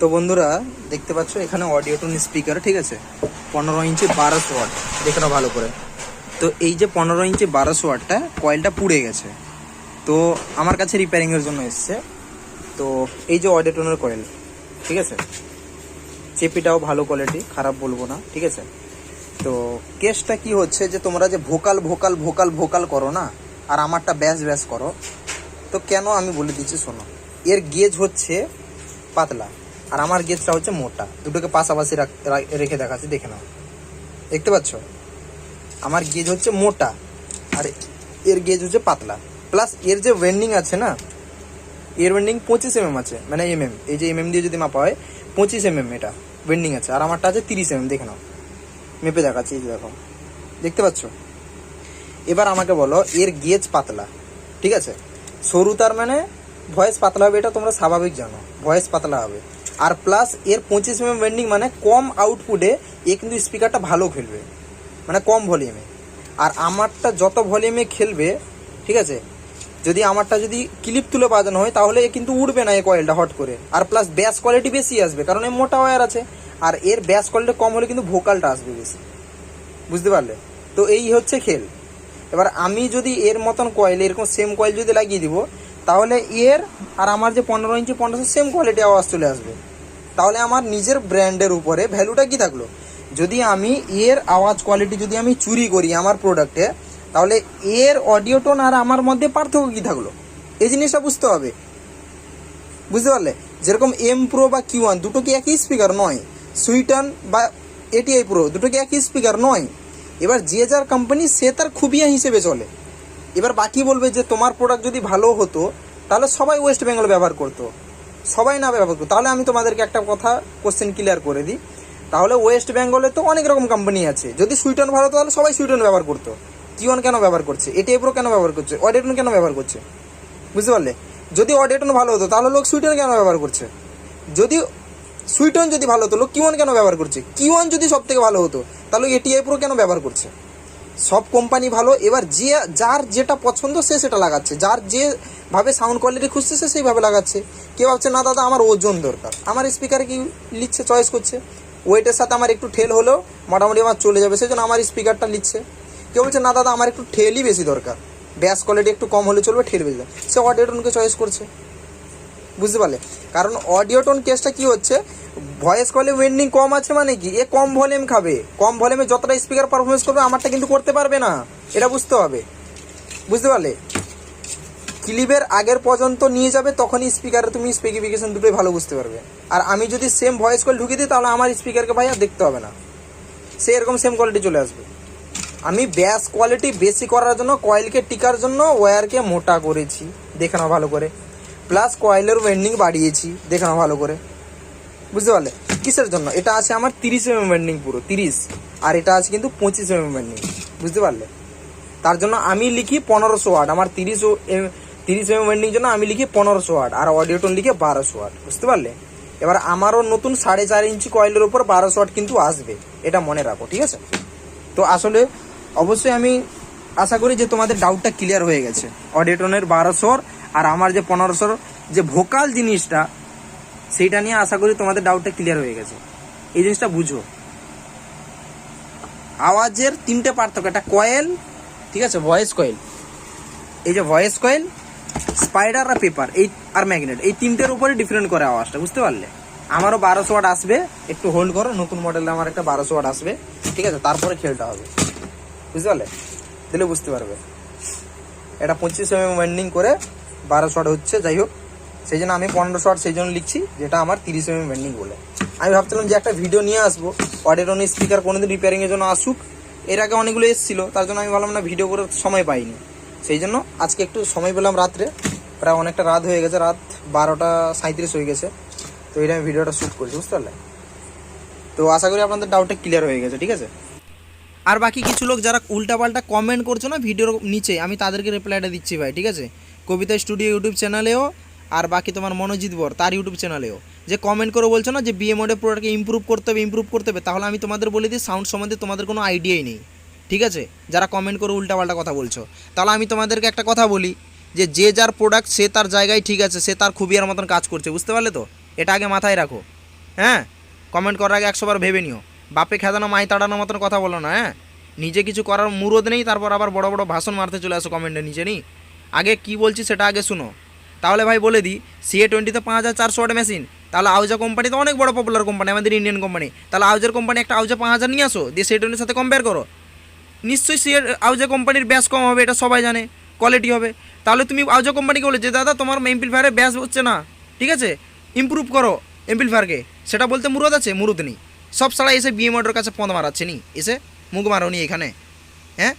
তো বন্ধুরা, দেখতে পাচ্ছ, এখানে অডিও টোন স্পিকার ঠিক আছে? পনেরো ইঞ্চি বারোশো ওয়াট দেখে নাও ভালো করে। তো এই যে পনেরো ইঞ্চি বারোশো ওয়াটটা কয়েলটা পুড়ে গেছে। তো আমার কাছে রিপেয়ারিংয়ের জন্য এসছে। তো এই যে অডিও টোনের কয়েল ঠিক আছে? চেপিটাও ভালো কোয়ালিটি খারাপ বলব না, ঠিক আছে? তো কেসটা কি হচ্ছে যে, তোমরা যে ভোকাল ভোকাল ভোকাল ভোকাল করো না, আর আমারটা ব্যাস ব্যাস করো, তো কেন আমি বলে দিচ্ছি শোনো। এর গেজ হচ্ছে পাতলা। আর আমার গেজটা হচ্ছে মোটা। দুটোকে পাশাপাশি রাখ- দেখাচ্ছি, দেখে নাও। দেখতে পাচ্ছ? আমার গেজ হচ্ছে মোটা, আর এর গেজ হচ্ছে পাতলা। প্লাস এর যে ওয়েন্ডিং আছে না, এর ওয়েন্ডিং পঁচিশ এমএম আছে। মানে এমএম এই যে এমএম দিয়ে যদি মাপা হয়, পঁচিশ এমএম এটা ওয়েন্ডিং আছে। আর আমারটা আছে তিরিশ এমএম দেখে নাও। মেপে দেখাচ্ছি, এই দেখো। দেখতে পাচ্ছ? এবার আমাকে বলো, এর গেজ পাতলা, ঠিক আছে? সরু তার মানে ভয়েস পাতলা হবে এটা তোমরা স্বাভাবিক জানো। ভয়েস পাতলা হবে। আর প্লাস এর পঁচিশ এমএম ওয়েন্ডিং মানে কম আউটপুটে এ কিন্তু স্পিকারটা ভালো খেলবে। মানে কম ভলিউমে আর আমারটা যত ভলিউমে খেলবে, ঠিক আছে? যদি আমারটা যদি ক্লিপ তুলে বাজানো হয়, তাহলে এ কিন্তু উঠবে না এই কয়েলটা হট করে। আর প্লাস ব্যাস কোয়ালিটি বেশি আসবে, কারণ এর মোটা ওয়্যার আছে। আর এর ব্যাস কোয়ালিটি কম হলে কিন্তু ভোকালটা আসবে বেশি। বুঝতে পারলে? তো এই হচ্ছে খেল। এবার আমি যদি এর মতন কয়েল এরকম সেম কয়েল যদি লাগিয়ে দিব, তাহলে এর আর আমার যে পনেরো ইঞ্চি পনেরোশো সেম কোয়ালিটি আওয়াজ চলে আসবে। তাহলে আমার নিজের ব্র্যান্ডের উপরে ভ্যালুটা কি থাকল? যদি আমি এর আওয়াজ কোয়ালিটি যদি আমি চুরি করি আমার প্রোডাক্টে তাহলে এর অডিও টোন আর আমার মধ্যে পার্থক্য কি থাকল? এই জিনিসটা বুঝতে হবে। বুঝতে পারলে? যেরকম এম প্রো বা কিউ ওয়ান দুটো কি একই স্পিকার নয়? সুইটন বা এটিআই প্রো দুটো কি একই স্পিকার নয়? এবার যে যার কোম্পানি সে তার খুবিয়া হিসেবে চলে। এবার বাকি বলবে যে তোমার প্রোডাক্ট যদি ভালো হতো, তাহলে সবাই ওয়েস্ট বেঙ্গল ব্যবহার করতো। সবাই না ব্যবহার করতো তাহলে আমি তোমাদেরকে একটা কথা কোশ্চেন ক্লিয়ার করে দিই। তাহলে ওয়েস্ট বেঙ্গলে তো অনেক রকম কোম্পানি আছে। যদি সুইটন ভালো তাহলে সবাই সুইটন ব্যবহার করতো। কিওন কেন ব্যবহার করছে? এটিআই প্রো কেন ব্যবহার করছে? অডেটন কেন ব্যবহার করছে? বুঝতে পারলে? যদি অডেটন ভালো হতো, তাহলে লোক সুইটন কেন ব্যবহার করছে? যদি সুইটন যদি ভালো হতো, লোক কিওয়ান কেন ব্যবহার করছে? কিওয়ান যদি সব থেকে ভালো হতো, তাহলে এটিআই প্রো কেন ব্যবহার করছে? সব কোম্পানি ভালো, এবার যে, যার যেটা পছন্দ সে সেটা লাগাচ্ছে। যার যেভাবে সাউন্ড কোয়ালিটি খুঁজছে, সে সেইভাবে লাগাচ্ছে। কেউ ভাবছে, না দাদা, আমার ওজন দরকার। আমার স্পিকারে কি লিখছে চয়েস করছে। ওয়েটের সাথে আমার একটু ঠেল হলেও মোটামুটি আমার চলে যাবে সেই জন্য আমার স্পিকারটা লিখছে। কেউ বলছে, না দাদা, আমার একটু ঠেলই বেশি দরকার। ব্যাস কোয়ালিটি একটু কম হলে চলবে, ঠেল বেশি। সে অডিওটনকে চয়েস করছে। বুঝতে পারলে? কারণ অডিও টোন কেসটা কি হচ্ছে? ভয়েস কলে ওয়েন্ডিং কম আছে মানে কি? এ কম ভলিউম খাবে। কম ভলিউমে যতটা স্পিকার পারফরমেন্স করবে, আমারটা কিন্তু করতে পারবে না। এটা বুঝতে হবে। বুঝতে পারলে? ক্লিপের আগের পর্যন্ত নিয়ে যাবে, তখনই স্পিকারে তুমি স্পেসিফিকেশন দুটোই ভালো বুঝতে পারবে। আর আমি যদি সেম ভয়েস কল ঢুকিয়ে দিই, তাহলে আমার স্পিকারকে ভাই আর দেখতে হবে না। সে এরকম সেম কোয়ালিটি চলে আসবে। আমি ব্যাস কোয়ালিটি বেশি করার জন্য কয়েলকে টিকার জন্য ওয়্যারকে মোটা করেছি। দেখে নাও ভালো করে। প্লাস কয়েলের ওয়েন্ডিং বাড়িয়েছি। দেখে নাও ভালো করে। বুঝতে পারলে? কিসের জন্য? এটা আছে আমার তিরিশ এম এম ওয়েন্ডিং পুরো, তিরিশ। আর এটা আছে কিন্তু পঁচিশ এম এম ওয়েন্ডিং বুঝতে পারলে? তার জন্য আমি লিখি পনেরোশো ওয়াট আমার তিরিশ এম তিরিশ এম ওয়েন্ডিং জন্য আমি লিখি পনেরোশো ওয়াট আর অডিও টোন লিখে বারোশো ওয়াট বুঝতে পারলে? এবার আমারও নতুন সাড়ে চার ইঞ্চি কয়েলের উপর বারোশো ওয়াট কিন্তু আসবে। এটা মনে রাখো, ঠিক আছে? তো আসলে অবশ্যই আমি আশা করি যে তোমাদের ডাউটটা ক্লিয়ার হয়ে গেছে। অডিওটনের বারোশোর আর আমার যে পনেরোশোর যে ভোকাল জিনিসটা, সেইটা নিয়ে আশা করি তোমাদের ডাউটটা ক্লিয়ার হয়ে গেছে। এই জিনিসটা বুঝো। আওয়াজের তিনটে পার্থক্য, একটা কয়েল ঠিক আছে ভয়েস কয়েল এই যে ভয়েস কয়েল স্পাইডার আর পেপার এই আর ম্যাগনেট এই তিনটের উপরে ডিফারেন্ট করে আওয়াজটা, বুঝতে পারলে? আমারও বারোশো ওয়াট আসবে, একটু হোল্ড করো, নতুন মডেলে আমার একটা বারোশো ওয়াট আসবে, ঠিক আছে, তারপরে খেলটা হবে। বুঝতে পারলে? দিলে বুঝতে পারবে। এটা পঁচিশ এম ওয়েন্ডিং করে বারো শট হচ্ছে, যাই হোক, সেই জন্য আমি পনেরো শট সেই জন্য লিখছি, যেটা আমার তিরিশ এম ওয়েন্ডিং বলে। আমি ভাবছিলাম যে একটা ভিডিও নিয়ে আসব অডিওন স্পিকার কোনোদিন রিপেয়ারিংয়ের জন্য আসুক। এর আগে অনেকগুলো এসেছিল, তার জন্য আমি ভাবলাম না ভিডিও করে সময় পাইনি। সেই জন্য আজকে একটু সময় পেলাম রাত্রে, প্রায় অনেকটা রাত হয়ে গেছে, রাত বারোটা সাঁত্রিশ হয়ে গেছে। তো এটা আমি ভিডিওটা শ্যুট করছি বুঝতে পারলে? তো আশা করি আপনাদের ডাউটটা ক্লিয়ার হয়ে গেছে, ঠিক আছে? আর বাকি কিছু লোক যারা উল্টাপাল্টা কমেন্ট করছ না ভিডিওর নিচে, আমি তাদেরকে রিপ্লাইটা দিচ্ছি ভাই, ঠিক আছে? কবিতা স্টুডিও ইউটিউব চ্যানেলেও আর বাকি তোমার মনোজিৎ বর, তার ইউটিউব চ্যানেলেও। যে কমেন্ট করে বলছো না যে বিএ মোডে প্রোডাক্টকে ইম্প্রুভ করতে হবে ইম্প্রুভ করতে হবে, তাহলে আমি তোমাদের বলে দিই সাউন্ড সম্বন্ধে তোমাদের কোনো আইডিয়াই নেই। ঠিক আছে? যারা কমেন্ট করে উল্টাপাল্টা কথা বলছো। তাহলে আমি তোমাদেরকে একটা কথা বলি, যে যে যার প্রোডাক্ট সে তার জায়গায় ঠিক আছে, সে তার খুবিয়ার মতন কাজ করছে, বুঝতে পারলে তো? এটা আগে মাথায় রাখো। হ্যাঁ? কমেন্ট করার আগে একশোবার ভেবে নিও। বাপে খেদানো, মাই তাড়ানোর মতন কথা বলো না হ্যাঁ? নিজে কিছু করার মুরদ নেই, তারপর আবার বড় বড় ভাষণ মারতে চলে আসো কমেন্টের নিচে নি আগে কি বলছি সেটা আগে শুনো। তাহলে ভাই বলে দিই সিএ টোয়েন্টিতে পাঁচ হাজার চারশো ওয়াট মেশিন তাহলে আউজা কোম্পানি তো অনেক বড় পপুলার কোম্পানি আমাদের ইন্ডিয়ান কোম্পানি তাহলে আউজার কোম্পানি একটা আউজা পাঁচ হাজার নিয়ে আসো, দিয়ে সিএ টোয়েন্টির সাথে কম্পেয়ার করো। নিশ্চয়ই সিএ আউজা কোম্পানির ব্যাস কম হবে, এটা সবাই জানে কোয়ালিটি হবে। তাহলে তুমি আউজা কোম্পানিকে বলে, যে দাদা তোমার এমপ্লিফায়ারে ব্যাস হচ্ছে না, ঠিক আছে? ইমপ্রুভ করো এমপ্লিফায়ারকে সেটা বলতে মুরদ আছে, মুরদ নেই। সব সারা এসে বিএম অর্ডার কাছে পদ মারাচ্ছে নি এসে মুখ মারোনি এখানে। হ্যাঁ?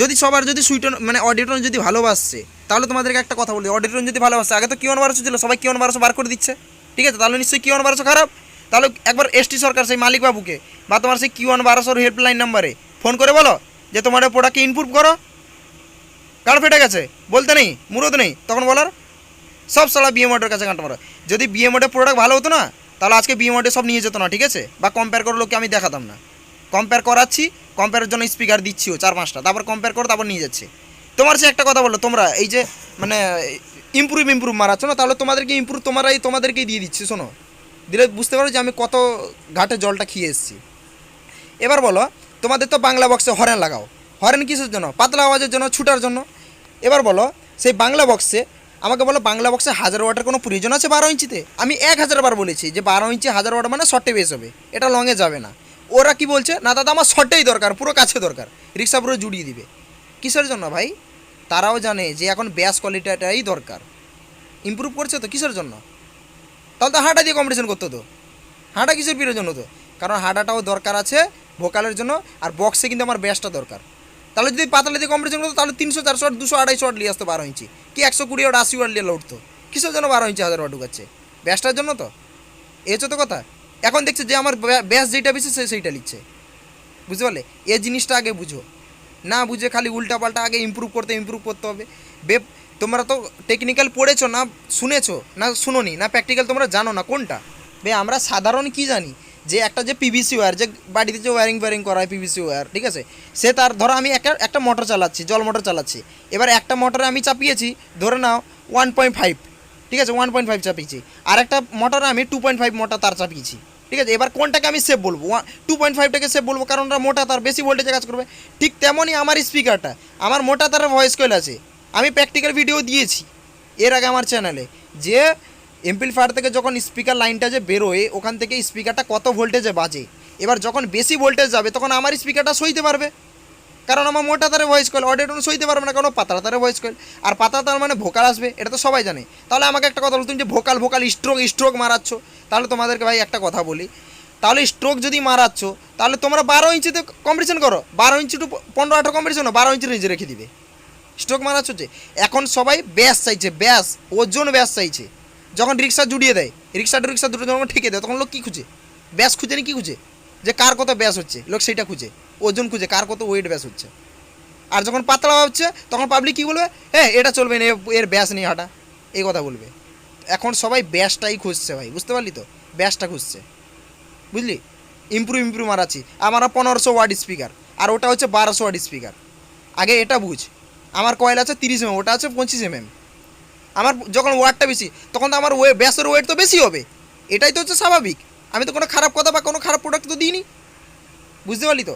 যদি সবার যদি সুইটন মানে অডিটন যদি ভালোবাসছে তাহলে তোমাদেরকে একটা কথা বলি অডিটন যদি ভালোবাসছে আগে তো কিওন বারোশো ছিল, সবাই কিওন বারোশো বার করে দিচ্ছে, ঠিক আছে? তাহলে নিশ্চয়ই কিওন বারোশো খারাপ। তাহলে একবার এসটি সরকার, সেই মালিকবাবুকে বা তোমার সেই কিওন বারোশোর হেল্পলাইন নাম্বারে ফোন করে বলো যে, তোমার প্রোডাক্টকে ইমপ্রুভ করো। কার ফেটে গেছে, বলতে নেই, মুরদ নেই, তখন বলার, সব সালা বিএমওটের কাছে কাঁটা মারো যদি বিএমওটের প্রোডাক্ট ভালো হতো না, তাহলে আজকে বিএমওটে সব নিয়ে যেত না, ঠিক আছে? বা কম্পেয়ার করে লোককে আমি দেখাতাম না। কম্পেয়ার করাচ্ছি কম্পেয়ারের জন্য স্পিকার দিচ্ছিও চার পাঁচটা। তারপর কম্পেয়ার করে, তারপর নিয়ে যাচ্ছে। তোমার সে একটা কথা বলল, তোমরা এই যে মানে ইমপ্রুভ ইমপ্রুভ মারাচ্ছ না, তাহলে তোমাদেরকে ইমপ্রুভ তোমরাই তোমাদেরকেই দিয়ে দিচ্ছি, শোনো। দিলে বুঝতে পারো যে আমি কত ঘাটে জলটা খেয়ে এসেছি। এবার বলো, তোমাদের তো বাংলা বক্সে হরেন লাগাও। হরেন কিসের জন্য? পাতলা আওয়াজের জন্য, ছুটার জন্য। এবার বলো, সেই বাংলা বক্সে আমাকে বলো, বাংলা বক্সে হাজার ওয়াটের কোনো প্রয়োজন আছে বারো ইঞ্চিতে? আমি এক হাজার বার বলেছি যে বারো ইঞ্চি হাজার ওয়াট মানে শর্টে বেস হবে। এটা লংয়ে যাবে না। ওরা কি বলছে? না দাদা, আমার শর্টেই দরকার, পুরো কাছে দরকার। রিক্সা পুরো জুড়িয়ে দিবে। কিসের জন্য ভাই? তারাও জানে যে এখন ব্যাস কোয়ালিটিটাই দরকার। ইমপ্রুভ করছে তো কিসের জন্য? তাহলে তো হাঁটা দিয়ে কম্পিটিশন করতো তো। হাঁটা কিসের প্রয়োজন হতো কারণ হাঁটাটাও দরকার আছে ভোকালের জন্য, আর বক্সে কিন্তু আমার ব্যাসটা দরকার। তাহলে যদি পাতলা দিয়ে কম্পিটিশন করতো, তাহলে তিনশো, চারশো, দুশো, আড়াইশো ওয়াট নিয়ে আসতো বারো ইঞ্চি। কি একশো কুড়ি ওয়াট, আশি ওয়াট নিয়ে উঠতো? কিসের জন্য বারো ইঞ্চি হাজার ওয়াট ঢুকাচ্ছে ব্যাসটার জন্য তো? হচ্ছে তো কথা। এখন দেখছে যে আমার ব্যা- ব্যাস যেটা বেশি সে সেইটা লিখছে। বুঝতে পারলে? এ জিনিসটা আগে বুঝো। না বুঝে খালি উল্টা পাল্টা আগে ইমপ্রুভ করতে ইমপ্রুভ করতে হবে। বে তোমরা তো টেকনিক্যাল পড়েছো না শুনেছো? না শুনোনি? না প্র্যাকটিক্যাল তোমরা জানো না? কোনটা? বে, আমরা সাধারণ কি জানি? যে একটা যে পিভিসি ওয়্যার যে বাড়িতে যে ওয়্যারিং ফোয়ারিং করা হয় পিভিসি ওয়্যার ঠিক আছে? সে তার, ধরো আমি একটা একটা মোটর চালাচ্ছি, জল মোটর চালাচ্ছি। এবার একটা মোটরে আমি চাপিয়েছি, ধরে নাও ওয়ান পয়েন্ট ফাইভ ঠিক আছে? ওয়ান পয়েন্ট ফাইভ চাপিয়েছি। আর একটা মোটরে আমি টু পয়েন্ট ফাইভ মোটর তার চাপিয়েছি। ঠিক আছে? এবার কোনটাকে আমি সেভ বলব? টু পয়েন্ট ফাইভটাকে সেভ বলব, কারণ ওরা মোটা, তার বেশি ভোল্টেজে কাজ করবে। ঠিক তেমনই আমার স্পিকারটা আমার মোটা, তার ভয়েস কয়েল আছে। আমি প্র্যাকটিক্যাল ভিডিও দিয়েছি এর আগে আমার চ্যানেলে যে এমপ্লিফায়ার থেকে যখন স্পিকার লাইনটা যে বেরোয়, ওখান থেকে স্পিকারটা কত ভোল্টেজে বাজে। এবার যখন বেশি ভোল্টেজ যাবে, তখন আমার স্পিকারটা সইতে পারবে। কারণ আমার মোটা তারে ভয়েস কয়েল অডিওটন সইতে পারবে না, কারণ পাতলা তারে ভয়েস কয়েল আর পাতলা তার মানে ভোকাল আসবে, এটা তো সবাই জানে। তাহলে আমাকে একটা কথা বলো, তুমি যে ভোকাল ভোকাল স্ট্রোক স্ট্রোক মারাচ্ছ, তাহলে তোমাদেরকে ভাই একটা কথা বলি। তাহলে স্ট্রোক যদি মারাচ্ছ, তাহলে তোমরা বারো ইঞ্চিতে কম্পিটিশন করো। বারো ইঞ্চি টু পনেরো আঠারো কম্পিটিশন বারো ইঞ্চি নিচে রেখে দিবে। স্ট্রোক মারাচ্ছ যে, এখন সবাই ব্যাস চাইছে, ব্যাস, ওজন ব্যাস চাইছে। যখন রিক্সা জুড়িয়ে দেয়, রিক্সা টু রিক্সা দুটো যখন ঠেকে দেয়, তখন লোক কী খুঁজে? ব্যাস খুঁজে নি কী খুঁজে? যে কার কত ব্যাস হচ্ছে, লোক সেইটা খুঁজে, ওজন খুঁজে কার কত ওয়েট ব্যাস হচ্ছে। আর যখন পাতলা হচ্ছে তখন পাবলিক কী বলবে? হ্যাঁ এটা চলবে না এর ব্যাস নেই, হাঁটা। এই কথা বলবে। এখন সবাই ব্যাসটাই খুঁজছে ভাই, বুঝতে পারলি তো? ব্যাসটা খুঁজছে। বুঝলি? ইমপ্রুভ ইমপ্রুভ মারাচ্ছি। আমার পনেরোশো ওয়ার্ড স্পিকার আর ওটা হচ্ছে বারোশো ওয়ার্ড স্পিকার আগে এটা বুঝ, আমার কয়েল আছে তিরিশ এমএম ওটা আছে পঁচিশ এমএম আমার যখন ওয়াটটা বেশি, তখন তো আমার ওয়ে ব্যাসের ওয়েট তো বেশি হবে। এটাই তো হচ্ছে স্বাভাবিক। আমি তো কোনো খারাপ কথা বা কোনো খারাপ প্রোডাক্ট তো দিইনি। বুঝতে পারলি তো?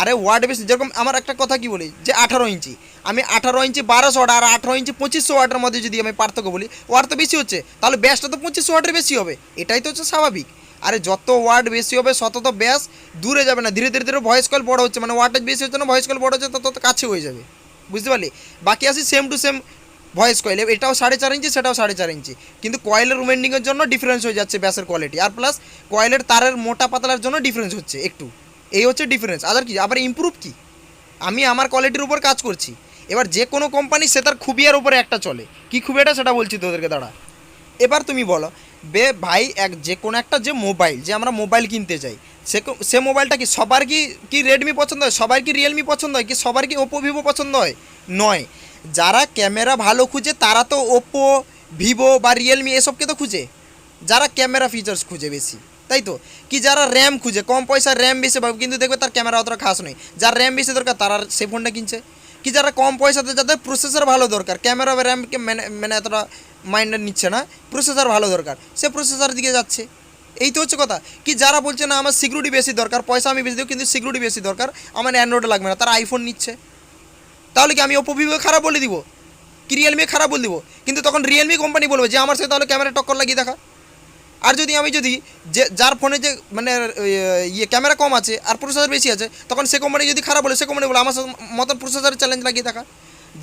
আরে ওয়াট বেশি, যেরকম আমার একটা কথা কি বলি, যে আঠারো ইঞ্চি, আমি আঠারো ইঞ্চি বারোশো ওয়াট আর আঠারো ইঞ্চি পঁচিশশো ওয়াটের মধ্যে যদি আমি পার্থক্য বলি ওয়াট তো বেশি হচ্ছে, তাহলে ব্যাসটা তো পঁচিশশো ওয়াটের বেশি হবে, এটাই তো হচ্ছে স্বাভাবিক। আরে যত ওয়াট বেশি হবে, শত তো ব্যাস দূরে যাবে না, ধীরে ধীরে ধীরে ভয়েস কল বড় হচ্ছে মানে ওয়াটেজ বেশি হচ্ছে না ভয়েস কল বড় হচ্ছে, তত তত কাছে হয়ে যাবে। বুঝতে পারলি? বাকি আসি same to same voice coil, এটাও সাড়ে চার ইঞ্চি, সেটাও সাড়ে চার ইঞ্চি। কিন্তু কয়েলের উমেন্ডিংয়ের জন্য ডিফারেন্স হয়ে যাচ্ছে ব্যাসের কোয়ালিটি আর প্লাস কয়েলের তারের মোটা পাতলার জন্য ডিফারেন্স হচ্ছে একটু। এই হচ্ছে ডিফারেন্স আদার কি? আবার ইমপ্রুভ কি? আমি আমার কোয়ালিটির উপর কাজ করছি। এবার যে কোনো কোম্পানি সে তার খুবিয়ার উপরে একটা চলে। কি খুবিয়াটা সেটা বলছি তোদেরকে, দাঁড়া। এবার তুমি বলো, বে ভাই, এক যে কোনো একটা যে মোবাইল যে আমরা মোবাইল কিনতে চাই সে সে মোবাইলটা কি সবার কি কি রেডমি পছন্দ হয়? সবার কি রিয়েলমি পছন্দ হয়? কি সবার কি ওপো ভিভো পছন্দ হয়? নয়। যারা ক্যামেরা ভালো খুঁজে, তারা তো ওপো ভিভো বা রিয়েলমি এসবকে তো খুঁজে। যারা ক্যামেরা ফিচার্স খুঁজে বেশি, তাই তো? কি যারা র্যাম খুঁজে, কম পয়সার র্যাম বেশি পাবে, কিন্তু দেখবে তার ক্যামেরা অতটা খাস নেই যার র্যাম বেশি দরকার, তারা সে ফোনটা কিনছে। কি যারা কম পয়সাতে, যাদের প্রসেসর ভালো দরকার, ক্যামেরা বা র্যামকে মানে মানে এতটা মাইন্ডে নিচ্ছে না প্রসেসর ভালো দরকার, সে প্রসেসর দিকে যাচ্ছে। এই তো হচ্ছে কথা। কি যারা বলছে না, আমার সিকিউরিটি বেশি দরকার, পয়সা আমি বেশি দেবো, কিন্তু সিকিউরিটি বেশি দরকার, আমার অ্যান্ড্রয়েড লাগবে না, তারা আইফোন নিচ্ছে। তাহলে কি আমি ওপো ভিভো খারাপ বলে দিব? কি রিয়েলমি খারাপ বলে দিব? কিন্তু তখন রিয়েলমি কোম্পানি বলবে যে, আমার সাথে তাহলে ক্যামেরা টক্কর লাগিয়ে দেখা। আর যদি আমি যদি যে, যার ফোনে যে মানে ইয়ে ক্যামেরা কম আছে আর প্রসেসর বেশি আছে, তখন সে কোম্পানি যদি খারাপ বলে, সে কোম্পানি বলে, আমার মতন প্রসেসরের চ্যালেঞ্জ লাগিয়ে দেখা।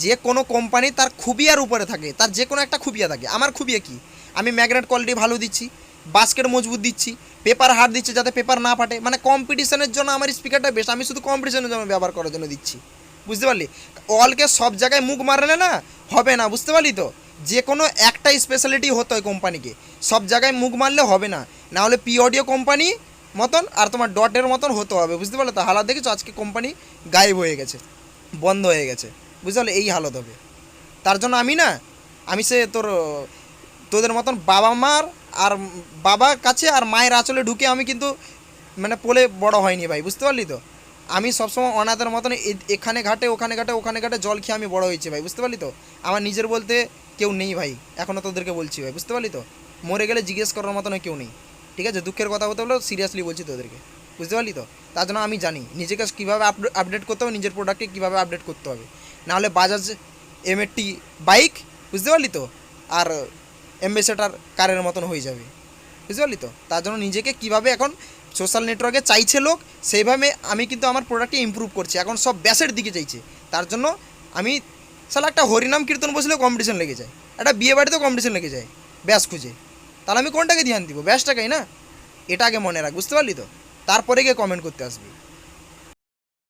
যে কোনো কোম্পানি তার খুবিয়ার উপরে থাকে, তার যে কোনো একটা খুবিয়া থাকে। আমার খুবিয়া কি? আমি ম্যাগনেট কোয়ালিটি ভালো দিচ্ছি বাস্কেট মজবুত দিচ্ছি পেপার হার্ড দিচ্ছি যাতে পেপার না ফাটে। মানে কম্পিটিশনের জন্য আমার স্পিকারটা বেশ আমি শুধু কম্পিটিশনের জন্য ব্যবহার করার জন্য দিচ্ছি। বুঝতে পারলি? অলকে সব জায়গায় মুখ মারলে না হবে না, বুঝতে পারলি তো? যে কোনো একটা স্পেশালিটি হতো কোম্পানিকে সব জায়গায় মুখ মারলে হবে না। না হলে পি অডিও কোম্পানি মতন আর তোমার ডটের মতন হতে হবে, বুঝতে পারলে তো? হালাত দেখেছ? আজকে কোম্পানি গায়েব হয়ে গেছে, বন্ধ হয়ে গেছে। বুঝতে পারলে? এই হালত হবে। তার জন্য আমি না, আমি সে তোর, তোদের মতন বাবা মার আর বাবার কাছে আর মায়ের আঁচলে ঢুকে আমি কিন্তু মানে পোলে বড় হয়নি ভাই, বুঝতে পারলি তো? আমি সবসময় অনাথের মতন এখানে ঘাটে, ওখানে ঘাটে ওখানে ঘাটে জল খেয়ে আমি বড় হয়েছি ভাই, বুঝতে পারলি তো? আমার নিজের বলতে কেউ নেই ভাই এখনও তোদেরকে বলছি ভাই, বুঝতে পারলি তো? মরে গেলে জিজ্ঞেস করার মতন কেউ নেই, ঠিক আছে? দুঃখের কথা বলতে হলেও সিরিয়াসলি বলছি তোদেরকে, বুঝতে পারলি তো? তার জন্য আমি জানি, নিজেকে কীভাবে আপডেট করতে হবে, নিজের প্রোডাক্টকে কীভাবে আপডেট করতে হবে। নাহলে বাজাজ এম বাইক বুঝতে পারলি তো? আর অ্যাম্বাসেডার কারের মতন হয়ে যাবে, বুঝতে পারলি তো? তার জন্য নিজেকে কীভাবে এখন সোশ্যাল নেটওয়ার্কে চাইছে লোক, সেইভাবে আমি কিন্তু আমার প্রোডাক্টে ইম্প্রুভ করছি। এখন সব ব্যাসের দিকে চাইছে। তার জন্য আমি সালা একটা হরিনাম কীর্তন বসলেও কম্পিটিশন লেগে যায়। একটা বিয়ে বাড়িতেও কম্পিটিশন লেগে যায়, ব্যাস খুঁজে। তাহলে আমি কোনটাকে ধ্যান দিব? ব্যাসটাকেই না? এটা আগে মনে রাখ, বুঝতে পারলি তো? তারপরে গিয়ে কমেন্ট করতে আসবি।